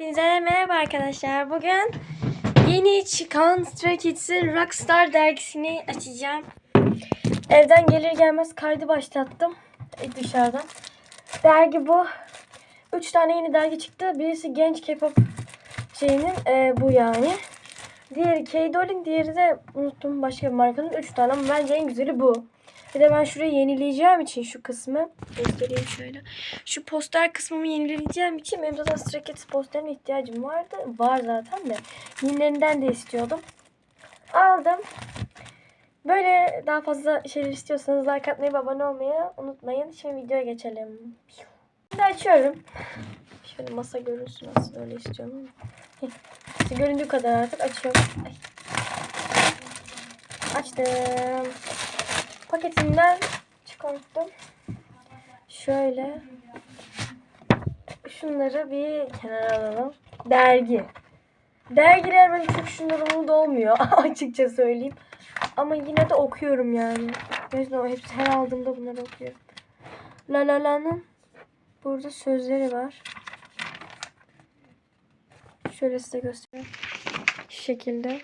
Hepinize merhaba arkadaşlar. Bugün yeni çıkan Stray Kids'in Rockstar dergisini açacağım. Evden gelir gelmez kaydı başlattım e, dışarıdan. Dergi bu. Üç tane yeni dergi çıktı. Birisi genç K-pop şeyinin e, bu yani. Diğeri K-Dolin, diğeri de unuttum başka bir markanın. Üç tane ama bence en güzeli bu. Bir de ben şurayı yenileyeceğim için şu kısmı göstereyim şöyle. Şu poster kısmımı yenileyeceğim için benim zaten Stray Kids posterine ihtiyacım vardı. Var zaten de. Yenilerinden de istiyordum. Aldım. Böyle daha fazla şeyler istiyorsanız like atmayı ve abone olmayı unutmayın. Şimdi videoya geçelim. Şimdi açıyorum. Şöyle masa görünsün aslında öyle istiyorum. İşte göründüğü kadar artık açıyorum. Ay. Açtım paketinden çıkarttım. Şöyle şunları bir kenara alalım. Dergi. Dergiler benim çok şunlar umurumda olmuyor açıkça söyleyeyim. Ama yine de okuyorum yani. Gerçekten o hepsi her aldığımda bunları okuyorum. La La La'nın burada sözleri var. Şöyle size göstereyim. Şu şekilde.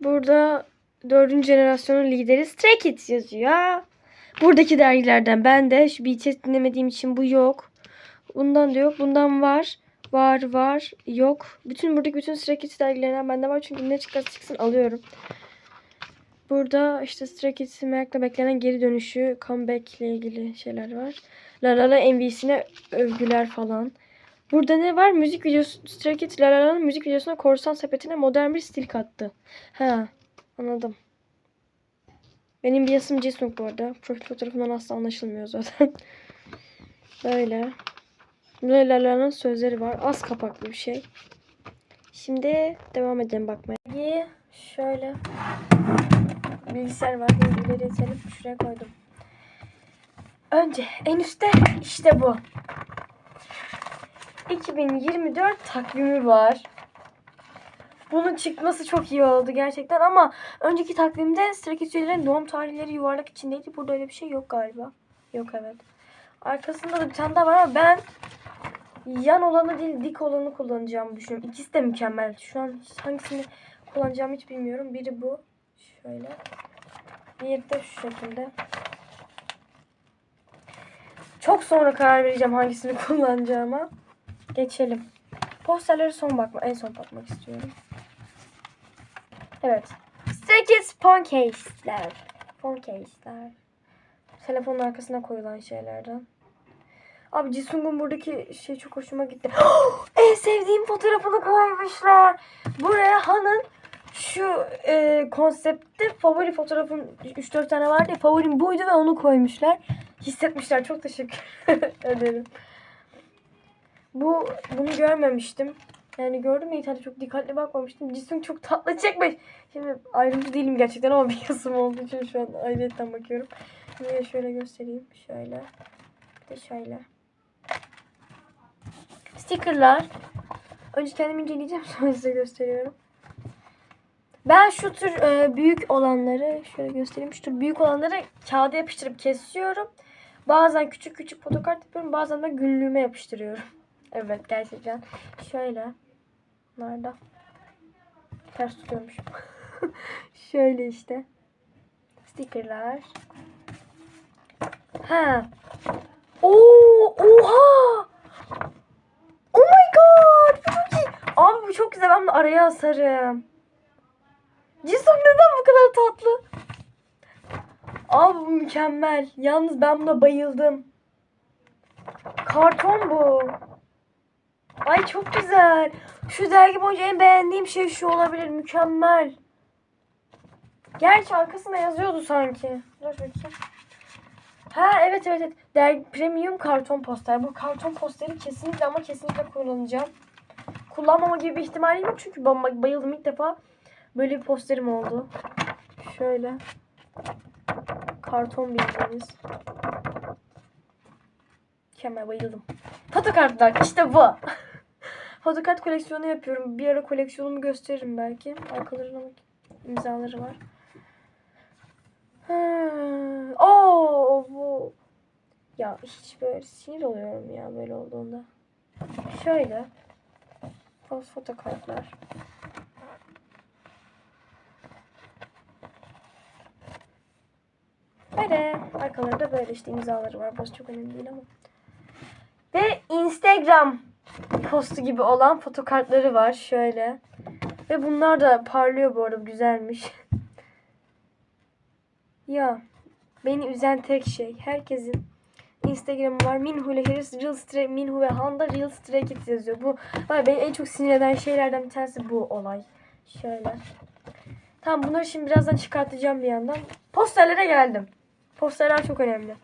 Burada dördüncü jenerasyonun lideri Stray Kids yazıyor. Buradaki dergilerden ben de şu BTS dinlemediğim için bu yok. Bundan da yok. Bundan var. Var var. Yok. Bütün buradaki bütün Stray Kids dergilerinden bende var. Çünkü ne çıkarsa çıksın alıyorum. Burada işte Stray Kids'in merakla beklenen geri dönüşü, comeback ile ilgili şeyler var. La La La MV'sine övgüler falan. Burada ne var? Müzik videosu, Stray Kids La La La'nın müzik videosuna korsan sepetine modern bir stil kattı. Ha, anladım. Benim bir yasım Jisung bu arada. Profil fotoğrafından asla anlaşılmıyor zaten. Böyle. Burada La La La'nın sözleri var. Az kapaklı bir şey. Şimdi devam edelim bakmaya. Şöyle bilgisayar var. Bilgileri itelim. Şuraya koydum. Önce en üstte işte bu. 2024 takvimi var. Bunun çıkması çok iyi oldu gerçekten ama önceki takvimde üyelerinin doğum tarihleri yuvarlak içindeydi. Burada öyle bir şey yok galiba. Yok evet. Arkasında da bir tane daha var ama ben yan olanı değil dik olanı kullanacağımı düşünüyorum. İkisi de mükemmel. Şu an hangisini kullanacağımı hiç bilmiyorum. Biri bu. Şöyle. Diğeri de şu şekilde. Çok sonra karar vereceğim hangisini kullanacağıma. Geçelim. Posterlere son bakma, en son bakmak istiyorum. Evet. Stray Kids phone case'ler. Phone case'ler. Telefonun arkasına koyulan şeylerden. Abi Jisung'un buradaki şey çok hoşuma gitti. en sevdiğim fotoğrafını koymuşlar. Buraya Han'ın şu e, konseptte favori fotoğrafım 3-4 tane vardı ya favorim buydu ve onu koymuşlar. Hissetmişler. Çok teşekkür ederim. Bu bunu görmemiştim. Yani gördüm ya internette çok dikkatli bakmamıştım. Cisim çok tatlı çekmiş. Şimdi ayrımcı değilim gerçekten ama bir kısım olduğu için şu an ayrıyetten bakıyorum. Şimdi şöyle göstereyim. Şöyle. Bir de şöyle. Stickerlar. Önce kendim inceleyeceğim sonra size gösteriyorum. Ben şu tür e, büyük olanları şöyle göstereyim. Şu tür büyük olanları kağıda yapıştırıp kesiyorum. Bazen küçük küçük fotokart yapıyorum. Bazen de günlüğüme yapıştırıyorum. Evet gerçekten. Şöyle. Nerede? Ters tutuyormuşum. Şöyle işte. Stickerlar. Ha. Oo, oha! Oh my god! Bu çok iyi. Abi bu çok güzel. Ben bunu araya asarım. Jisung neden bu kadar tatlı? Abi bu mükemmel. Yalnız ben buna bayıldım. Karton bu. Ay çok güzel. Şu dergi boyunca en beğendiğim şey şu olabilir. Mükemmel. Gerçi arkasında yazıyordu sanki. Dur bakayım. Ha evet evet evet. Dergi premium karton poster. Bu karton posteri kesinlikle ama kesinlikle kullanacağım. Kullanmama gibi bir ihtimalim yok çünkü ben bayıldım ilk defa. Böyle bir posterim oldu. Şöyle. Karton bildiğiniz. Mükemmel bayıldım. Fotokartlar işte bu. Fotokart koleksiyonu yapıyorum. Bir ara koleksiyonumu gösteririm belki. Arkalarında bak imzaları var. Ha. Oo bu. Ya hiç böyle sinir oluyorum ya böyle olduğunda. Şöyle. Post fotokartlar. Böyle. Arkalarında böyle işte imzaları var. Burası çok önemli değil ama. Ve Instagram postu gibi olan fotokartları var. Şöyle. Ve bunlar da parlıyor bu arada. Güzelmiş. ya. Beni üzen tek şey. Herkesin Instagram'ı var. Minhu ile Harris Real Stray, Minhu ve Handa Real Stray Kids yazıyor. Bu var beni en çok sinir eden şeylerden bir tanesi bu olay. Şöyle. Tamam bunları şimdi birazdan çıkartacağım bir yandan. Posterlere geldim. Posterler çok önemli.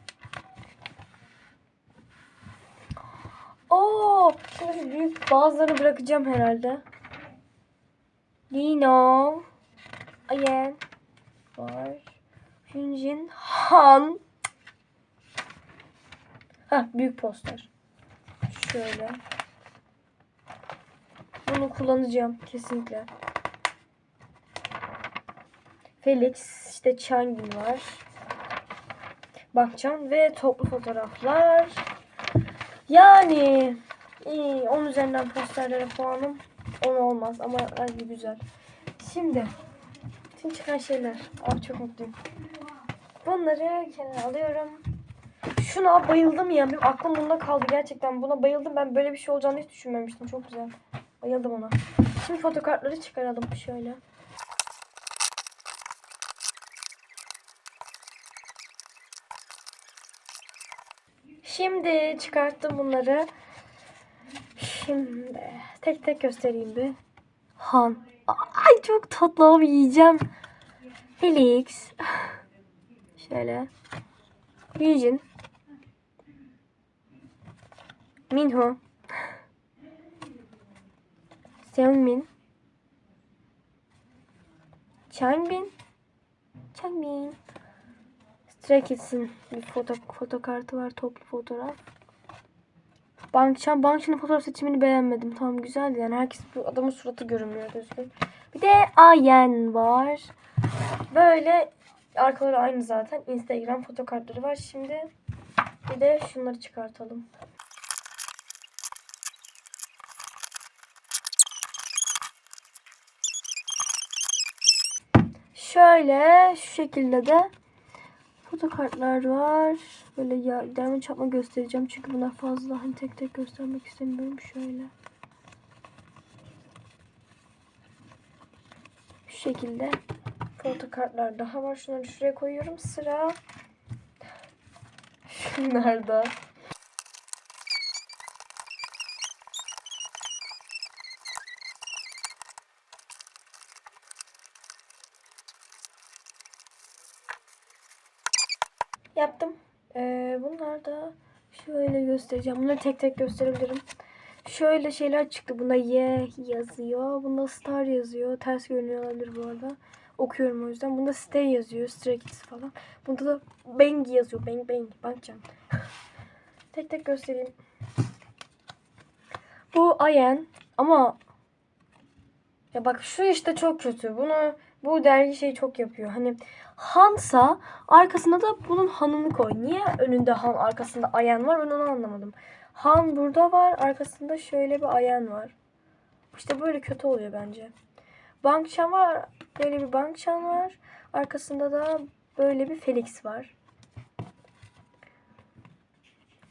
Oo, şimdi büyük bazılarını bırakacağım herhalde. Lino. Ayen. Var. Hyunjin. Han. Ha büyük poster. Şöyle. Bunu kullanacağım kesinlikle. Felix, işte Changin var. Bakcan ve toplu fotoğraflar. Yani iyi. 10 üzerinden posterlere puanım 10 olmaz ama bence güzel. Şimdi bütün çıkan şeyler. Ah çok mutluyum. Bunları kenara alıyorum. Şuna bayıldım ya. Benim aklım bunda kaldı gerçekten. Buna bayıldım. Ben böyle bir şey olacağını hiç düşünmemiştim. Çok güzel. Bayıldım ona. Şimdi fotokartları çıkaralım şöyle. Şimdi çıkarttım bunları. Şimdi tek tek göstereyim bir. Han. Ay çok tatlı abi yiyeceğim. Felix. Şöyle. Yujin. Minho. Seungmin. Changbin. Changbin. Stray Kids'in bir foto, foto kartı var. Toplu fotoğraf. Bankçan. Bankçanın fotoğraf seçimini beğenmedim. Tamam güzeldi yani. Herkes bu adamın suratı görünmüyor düzgün. Bir de Ayen var. Böyle arkaları aynı zaten. Instagram fotokartları var. Şimdi bir de şunları çıkartalım. Şöyle şu şekilde de fotokartlar var. Böyle ya derme çapma göstereceğim çünkü bunlar fazla hani tek tek göstermek istemiyorum. Şöyle. Şu şekilde fotokartlar daha var. Şunları şuraya koyuyorum. Sıra şunlarda. Yaptım. Ee, bunlar da şöyle göstereceğim. Bunları tek tek gösterebilirim. Şöyle şeyler çıktı. Bunda Y yazıyor. Bunda Star yazıyor. Ters görünüyor olabilir bu arada. Okuyorum o yüzden. Bunda Stay yazıyor. Stray Kids falan. Bunda da Bang yazıyor. Bang Bang. Bakacağım. tek tek göstereyim. Bu Ayen. Ama ya bak şu işte çok kötü. Bunu bu dergi şey çok yapıyor. Hani Hansa arkasında da bunun hanını koy. Niye önünde han arkasında ayan var ben onu anlamadım. Han burada var arkasında şöyle bir ayan var. İşte böyle kötü oluyor bence. Bankçan var. Böyle bir bankçan var. Arkasında da böyle bir Felix var.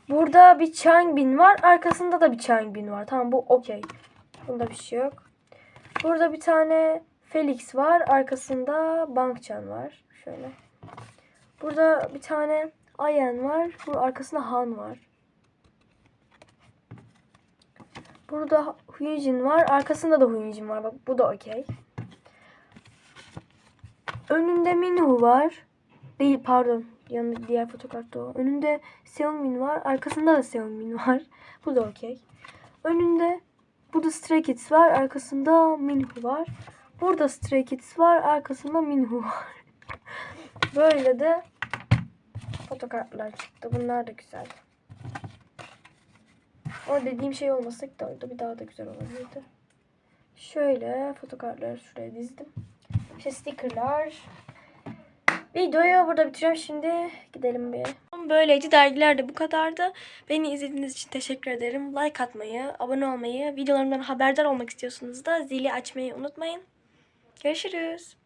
Burada bir Changbin var. Arkasında da bir Changbin var. Tamam bu okey. Bunda bir şey yok. Burada bir tane Felix var. Arkasında Bankcan var. Şöyle. Burada bir tane Ayen var. Bu arkasında Han var. Burada Hyunjin var. Arkasında da Hyunjin var. Bak bu da okey. Önünde Minhu var. Değil pardon. Yanında diğer fotokartta o. Önünde Seungmin var. Arkasında da Seungmin var. Bu da okey. Önünde burada Stray Kids var. Arkasında Minhu var. Burada Stray Kids var. Arkasında Minhu var. Böyle de fotokartlar çıktı. Bunlar da güzel. O dediğim şey olmasaydı da orada bir daha da güzel olabilirdi. Şöyle fotokartları şuraya dizdim. İşte stickerlar. Videoyu burada bitireceğim. Şimdi gidelim bir. Böyleydi. Dergiler de bu kadardı. Beni izlediğiniz için teşekkür ederim. Like atmayı, abone olmayı, videolarımdan haberdar olmak istiyorsanız da zili açmayı unutmayın. Görüşürüz.